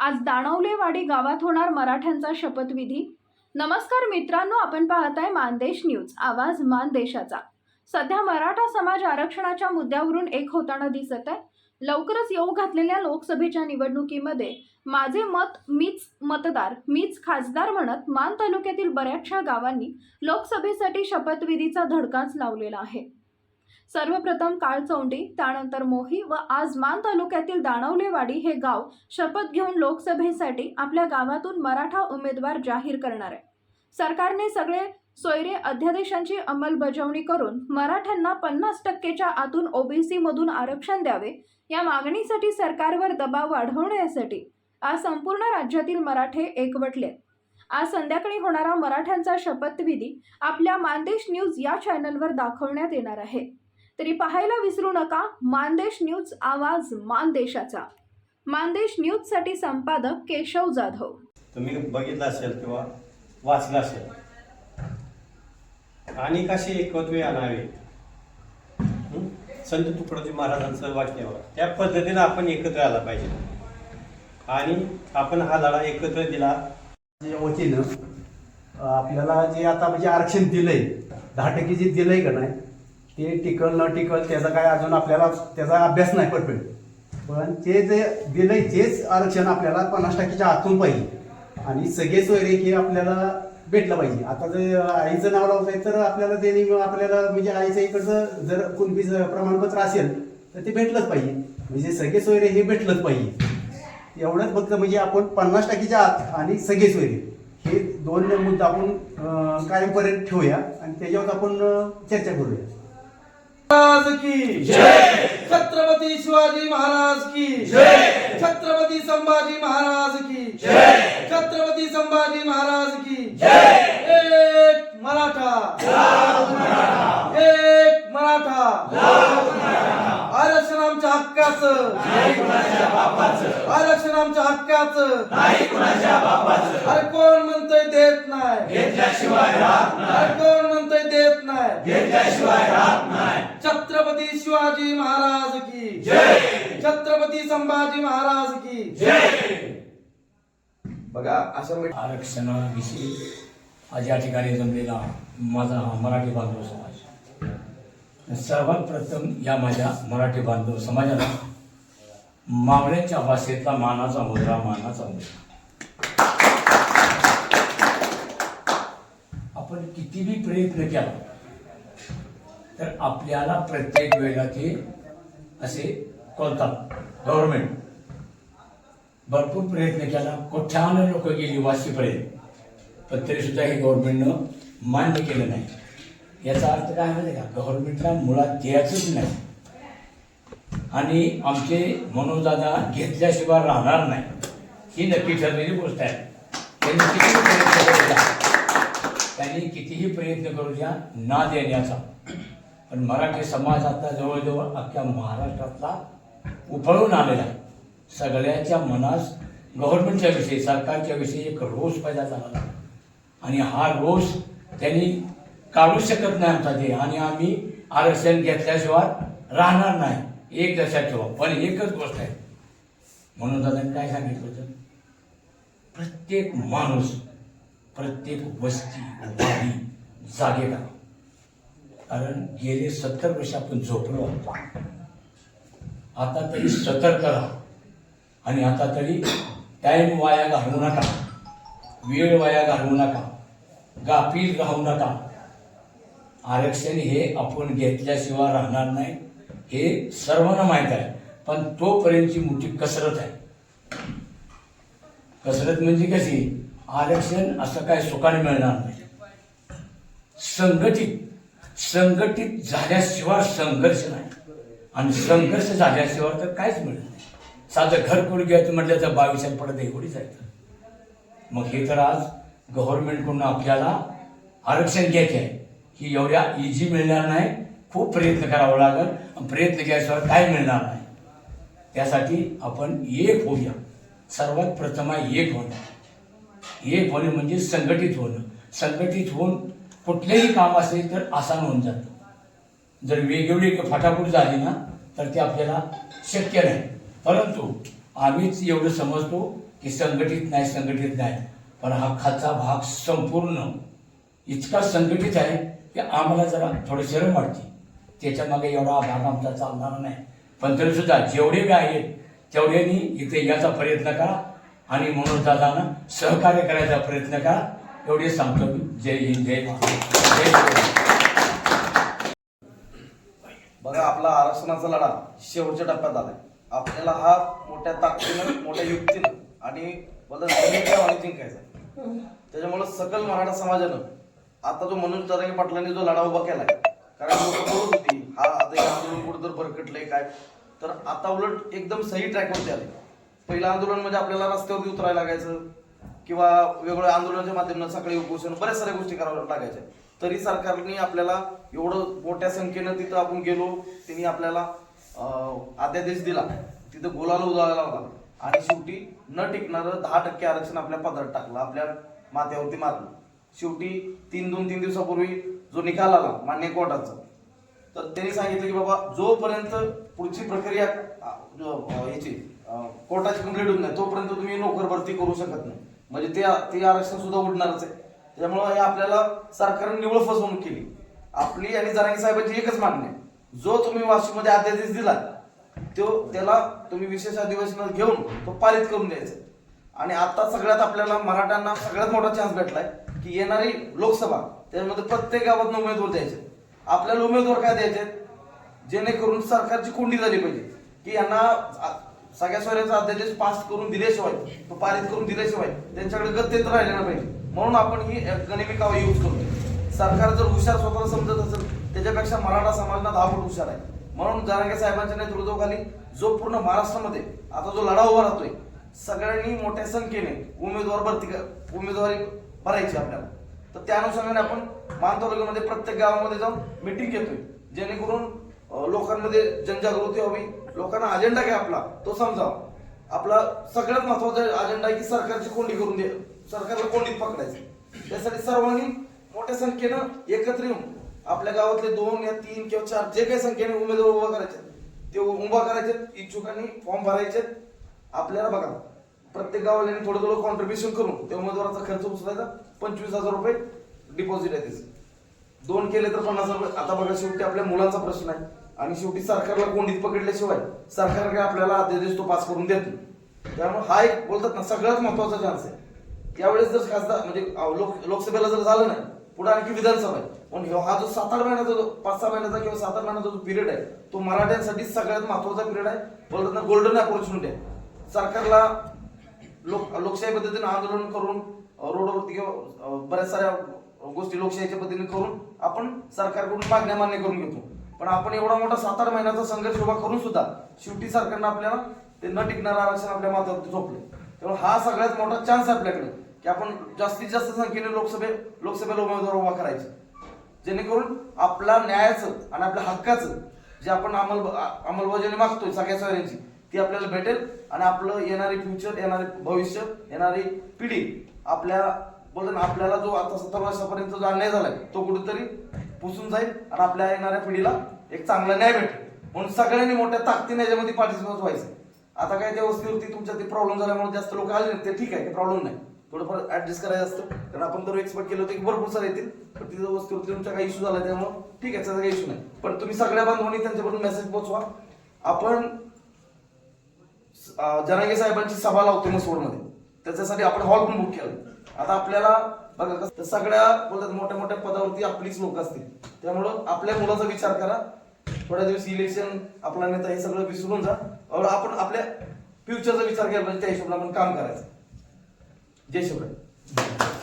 आज दाणवलेवाडी गावात होणार मराठ्यांचा शपथविधी. नमस्कार मित्रांनो आपण पाहताय मानदेश न्यूज. आवाज मानदेशाचा. सध्या मराठा समाज आरक्षणाच्या मुद्द्यावरून एक होताना दिसत आहे. लवकरच येऊ घातलेल्या लोकसभेच्या निवडणुकीमध्ये माझे मत मीच मतदार मीच खासदार म्हणत मान तालुक्यातील बऱ्याचशा गावांनी लोकसभेसाठी शपथविधीचा धडकाच लावलेला आहे. सर्वप्रथम काळचौंडी त्यानंतर मोही व आज मान तालुक्यातील दाणवलेवाडी हे गाव शपथ घेऊन लोकसभेसाठी आपल्या गावातून मराठा उमेदवार जाहीर करणार आहे. सरकारने सगळे सोयरे अध्यादेशांची अंमलबजावणी करून मराठ्यांना पन्नास टक्केच्या आतून ओबीसीमधून आरक्षण द्यावे या मागणीसाठी सरकारवर दबाव वाढवण्यासाठी आज संपूर्ण राज्यातील मराठे एकवटले आज संध्याकाळी होणारा मराठ्यांचा शपथविधी आपल्या मानदेश न्यूज या चॅनलवर दाखवण्यात येणार आहे. तरी पाहायला विसरू नका मानदेश न्यूज आवाज मानदेशाचा. मानदेश न्यूजसाठी संपादक केशव जाधव. तुम्ही बघितलं असेल किंवा वाचलं असेल. आणि कसे एकत्वे आणावे? संत तुकडोजी महाराजांचं वाक्य. त्या पद्धतीनं आपण एकत्र आला पाहिजे. आणि आपण हा लढा एकत्र दिला. वतीनं आपल्याला जे आता म्हणजे आरक्षण दिलंय दहा टक्के जे दिलंय का नाही ते टिकल न टिकल त्याचा काय अजून आपल्याला त्याचा अभ्यास नाही परफेक्ट पण ते जे दिलंय तेच आरक्षण आपल्याला पन्नास टक्क्याच्या आतून पाहिजे. आणि सगळे सोयरे हे आपल्याला भेटलं पाहिजे. आता जर आईचं नाव लावत आहे तर आपल्याला ते आपल्याला म्हणजे आईचं इकडचं जर कुणबी प्रमाणपत्र असेल तर ते भेटलंच पाहिजे. म्हणजे सगळे सोयरे हे भेटलंच पाहिजे. एवढंच फक्त म्हणजे आपण पन्नास टक्केच्या आत आणि सगळे सोयरे हे दोन मुद्दा आपण कायमपर्यंत ठेवूया आणि त्याच्यावर आपण चर्चा करूया. महाराज की। जय। छत्रपती शिवाजी महाराज की। जय। छत्रपती संभाजी महाराज की। जय। छत्रपती संभाजी महाराज की। जय। एक मराठा। एक मराठा। आरक्षण आमच्या हक्काचं। आरक्षण आमच्या हक्काचं। अरे कोण म्हणतोय देत नाही? अरे कोण म्हणतोय देत नाही छत्रपती शिवाजी महाराज की जय छत्रपती संभाजी महाराज की. जय बघा असं आरक्षणाविषयी आज या ठिकाणी जमलेला माझा हा मराठी बांधव समाज. सर्वात प्रथम या माझ्या मराठी बांधव समाजाला मावळ्यांच्या भाषेतला मानाचा मुद्रा मानाचा मुद्रा. आपण कितीही प्रयत्न केला तर आपल्याला प्रत्येक वेळेला ते असे कोलतात गव्हर्नमेंट भरपूर प्रयत्न केला. कोट्यानं लोक गेली वाशीपर्यंत. पण तरी सुद्धा हे गव्हर्नमेंटनं मान्य केलं नाही. याचा अर्थ काय माहिती का? गव्हर्नमेंटला मुळात द्यायचंच नाही. आणि आमचे मनोजदादा घेतल्याशिवाय राहणार नाही. ही नक्की ठरलेली गोष्ट आहे. त्यांनी कितीही प्रयत्न करू द्या. त्यांनी कितीही प्रयत्न करू द्या ना देण्याचा. पण मराठी समाज आता जवळजवळ अख्ख्या महाराष्ट्रातला उफळून आलेला आहे सगळ्याच्या मनास गव्हर्नमेंटच्या विषयी सरकारच्या विषयी एक रोष पैदा झाला आणि हा रोष त्यांनी काढू शकत नाही आमचा ते आणि आम्ही आरक्षण घेतल्याशिवाय राहणार नाही. एक लक्षात ठेवा. पण एकच गोष्ट आहे. म्हणून दादा काय सांगितलं होतं? प्रत्येक माणूस प्रत्येक वस्ती वाडी जागेला कारण गेले सत्तर वर्ष आपण झोपलो आहोत. आता तरी सतर्क राहा. आणि आता तरी टाईम वाया घालवू नका. वेळ वाया घालवू नका. गाफील राहू नका. आरक्षण हे आपण घेतल्याशिवाय राहणार नाही. हे सर्वांना माहीत आहे. पण तोपर्यंतची मोठी कसरत आहे. कसरत म्हणजे कशी? आरक्षण असं काय सुखाने मिळणार नाही. संघटित संघटित झाल्याशिवाय संघर्ष नाही. आणि संघर्ष झाल्याशिवाय तर काहीच मिळत नाही. साधं घर कोण घ्यायचं म्हटलं तर बावीस पडत एवढीच आहे मग हे तर आज गव्हर्नमेंटकडून आपल्याला आरक्षण घ्यायचे आहे. की एवढ्या इझी मिळणार नाही खूप प्रयत्न करावा लागेल प्रयत्न केल्याशिवाय काय मिळणार नाही. त्यासाठी आपण एक होऊया. सर्वात प्रथम आहे एक होणं. एक होणे म्हणजे संघटित होणं. संघटित होऊन कुठलेही काम असेल तर आसान होऊन जातं. जर वेगवेगळी फाटाफूट झाली ना तर ते आपल्याला शक्य नाही. परंतु आम्हीच एवढं समजतो की संघटित नाही संघटित नाही. पण हा खालचा भाग संपूर्ण इतका संघटित आहे की आम्हाला जरा थोडं शरम वाटते. त्याच्यामागे एवढा भाग आमचा चालणार नाही. पण तरीसुद्धा जेवढे बी आहेत तेवढ्यांनी इथे याचा प्रयत्न करा आणि म्हणून दादांना सहकार्य करायचा प्रयत्न करा. एवढे सांगतो मी. जय हिंद जय महाराष्ट्र जय. बघा आपला आरक्षणाचा लढा शेवटच्या टप्प्यात आलाय. आपल्याला हा मोठ्या ताकदीनं मोठ्या युक्तीनं आणि बोलतात जिंकायचा त्याच्यामुळे सकल मराठा समाजानं आता जो मनोज तरंगे पाटलांनी जो लढा उभा केलाय कारण लोक बोलत होती हा आता आंदोलन कुठं तर भरकटलंय काय? तर आता उलट एकदम सही ट्रॅकवरती आले. पहिलं आंदोलन म्हणजे आपल्याला रस्त्यावरती उतरायला लागायचं किंवा वेगवेगळ्या आंदोलनाच्या माध्यमातून सकाळी उपोषण बऱ्याच साऱ्या गोष्टी कराव्या लागायच्या तरी सरकारने आपल्याला एवढं मोठ्या संख्येनं तिथं आपण गेलो त्यांनी आपल्याला अध्यादेश दिला. तिथं गोलाला उदाला लागला आणि शेवटी न टिकणारं दहा टक्के आरक्षण आपल्या पदरात टाकलं आपल्या माथ्यावरती मारलं. शेवटी तीन दोन तीन दिवसापूर्वी जो निकाल आला मान्य कोर्टाचा तर त्यांनी सांगितलं की बाबा जोपर्यंत पुढची प्रक्रिया याची कोर्टाची कंप्लीट होत नाही तोपर्यंत तुम्ही नोकर भरती करू शकत नाही. म्हणजे ते ते आरक्षण सुद्धा उडणारच आहे. त्यामुळं हे आपल्याला सरकारने निवड फसवणूक केली. आपली आणि जरांगी साहेबांची एकच मागणी आहे. जो तुम्ही वाशिममध्ये अध्यादेश दिला तो त्याला तुम्ही विशेष अधिवेशनात घेऊन तो पारित करून द्यायचा. आणि आता सगळ्यात आपल्याला मराठ्यांना सगळ्यात मोठा चान्स भेटलाय की येणारी लोकसभा त्यामध्ये प्रत्येक गावात उमेदवार द्यायचे. आपल्याला उमेदवार काय द्यायचे? जेणेकरून सरकारची कोंडी झाली पाहिजे. की यांना सगळ्या सोयऱ्याचा अध्यादेश पास करून दिल्याशिवाय तो पारित करून दिल्याशिवाय त्यांच्याकडे गत्यंतर राहिले ना पाहिजे. म्हणून आपण ही गनिमी यूज करतो सरकार जर हुशार स्वतःला समजत असेल त्याच्यापेक्षा मराठा समाजना दहा फूट हुशार आहे. म्हणून जरांगे साहेबांच्या नेतृत्वाखाली जो पूर्ण महाराष्ट्रामध्ये आता जो लढा उभा राहतोय सगळ्यांनी मोठ्या संख्येने उमेदवार भरती उमेदवारी भरायची आपल्याला. तर त्या अनुषंगाने आपण मान तालुक्यामध्ये प्रत्येक गावामध्ये जाऊन मिटिंग घेतोय. जेणेकरून लोकांमध्ये जनजागृती व्हावी लोकांना अजेंडा काय आपला तो समजावा. आपला सगळ्यात महत्त्वाचा अजेंडा आहे की सरकारची कोंडी करून दे. सरकारला कोंडीत पकडायचं. त्यासाठी सर्वांनी मोठ्या संख्येनं एकत्र येऊन आपल्या गावातले दोन या तीन किंवा चार जे काही संख्येने उमेदवार उभा करायचे ते उभा करायचे इच्छुकांनी फॉर्म भरायचे आपल्याला बघा प्रत्येक गावाला थोडं थोडं कॉन्ट्रीब्युशन करून त्या उमेदवाराचा खर्च उचलायचा पंचवीस हजार रुपये डिपॉझिट आहे त्याचं. दोन केले तर पन्नास रुपये. आता बघा शेवटी आपल्या मुलांचा प्रश्न आहे. आणि शेवटी सरकारला कोंडीत पकडल्याशिवाय सरकार काय आपल्याला अध्यादेश तो पास करून देत नाही. त्यामुळे हा एक बोलतात ना सगळ्यात महत्त्वाचा चान्स आहे. त्यावेळेस जर खासदार म्हणजे लोक लोकसभेला जर झालं नाही पुढे आणखी विधानसभा आहे. पण ह्यो- हा जो सात आठ महिन्याचा जो पाच सहा महिन्याचा किंवा सात आठ महिन्याचा जो पिरियड आहे तो मराठ्यांसाठी सगळ्यात महत्त्वाचा पिरियड आहे. बोलतात ना गोल्डन अपॉर्च्युनिटी आहे. सरकारला लोक लोकशाही पद्धतीने आंदोलन करून रोडवरती किंवा बऱ्याच साऱ्या गोष्टी लोकशाहीच्या पद्धतीने करून आपण सरकारकडून मागण्या मान्य करून घेतो. पण आपण एवढा मोठा सात आठ महिन्याचा संघर्ष उभा करून सुद्धा शेवटी सरकारनं आपल्याला ते न टिकणारं आरक्षण आपल्या माथ्यावरती झोपले त्यामुळे हा सगळ्यात मोठा चान्स आहे आपल्याकडे. की आपण जास्तीत जास्त संख्येने लोकसभे लोकसभेला उमेदवार उभा करायचे. जेणेकरून आपला न्यायाचं आणि आपल्या हक्काचं जे आपण अंमल अंमलबजावणी मागतोय सगळ्या सगळ्यांची ती आपल्याला भेटेल आणि आपलं येणारे फ्युचर येणारे भविष्य येणारी पिढी आपल्या बोलतो ना आपल्याला जो आता सत्तर वर्षापर्यंत जो अन्याय झालाय तो कुठेतरी पुसून जाईल आणि आपल्या येणाऱ्या पिढीला एक चांगला न्याय भेटेल. म्हणून सगळ्यांनी मोठ्या ताकदीने याच्यामध्ये पार्टिसिपेट व्हायचं. आता काय त्या वस्तीवरती तुमच्या ते प्रॉब्लेम झाल्यामुळे जास्त लोक आले नाहीत ते ठीक आहे ते प्रॉब्लेम नाही. थोडंफार ऍडजस्ट करायचं असतं. कारण आपण तर एक्सपेक्ट केलं होतं की भरपूर सारे येतील. पण तिथं वस्तीवरती तुमचा काही इश्यू झाला त्यामुळे ठीक आहे त्याचा काही इश्यू नाही. पण तुम्ही सगळ्या बांधवांनी त्यांच्याकडून मेसेज पोहोचवा. आपण जनागे साहेबांची सभा लावतो मसोडमध्ये त्याच्यासाठी आपण हॉल पण बुक केला. आता आपल्याला बघा कसं सगळ्या बोलतात मोठ्या मोठ्या पदावरती आपलीच लोक असतील. त्यामुळं आपल्या मुलाचा विचार करा. थोड्या दिवस इलेक्शन आपला नेता हे सगळं विसरून जा. आपण आपल्या फ्युचरचा विचार केला पाहिजे त्या हिशोबाने आपण काम करायचं. जय शिवराय